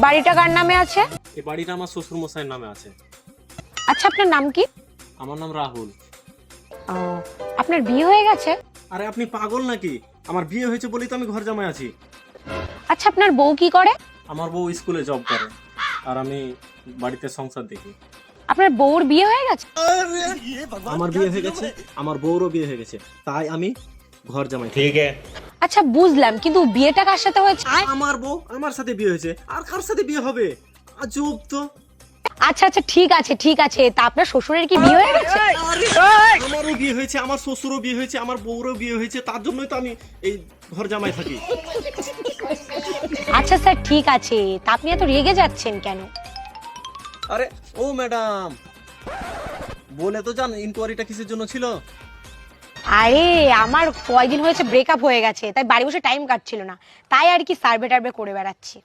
বাড়িটা কার নামে আছে? এই বাড়িটা আমার শ্বশুর মশাইয়ের নামে আছে। আচ্ছা আপনার নাম কি? আমার নাম রাহুল। ও আপনার বিয়ে হয়ে গেছে? আরে আপনি পাগল নাকি? আমার বিয়ে হয়েছে বলেই তো আমি ঘর জামাই আছি। আচ্ছা আপনার বউ কি করে? আমার বউ স্কুলে জব করে আর আমি বাড়িতে সংসার দেখি। আপনার বউর বিয়ে হয়ে গেছে? আমার বিয়ে হয়ে গেছে আমার বউরও বিয়ে হয়ে গেছে তাই আমি ঘর জামাই। ঠিক আছে। আচ্ছা বুঝলাম কিন্তু বিয়েটা কার সাথে হয়েছে? আমার বউ আমার সাথে বিয়ে হয়েছে। আর কার সাথে বিয়ে হবে? আজব তো। আচ্ছা আচ্ছা ঠিক আছে ঠিক আছে। তা আপনার শ্বশুরের কি বিয়ে হয়ে গেছে? আমারও বিয়ে হয়েছে আমার শ্বশুরও বিয়ে হয়েছে আমার বউরও বিয়ে হয়েছে তার জন্যই তো আমি এই ঘর জামাই থাকি। আচ্ছা স্যার ঠিক আছে। তা আপনি এত রেগে যাচ্ছেন কেন? আরে ও ম্যাডাম বলে তো জান ইনকোয়ারিটা কিসের জন্য ছিল? আরে, আমার কয়দিন হয়েছে ব্রেকআপ হয়ে গেছে, তাই বাড়ি বসে টাইম কাটছিল না। তাই আর কি সার্ভে টার্ভে করে বেড়াচ্ছি।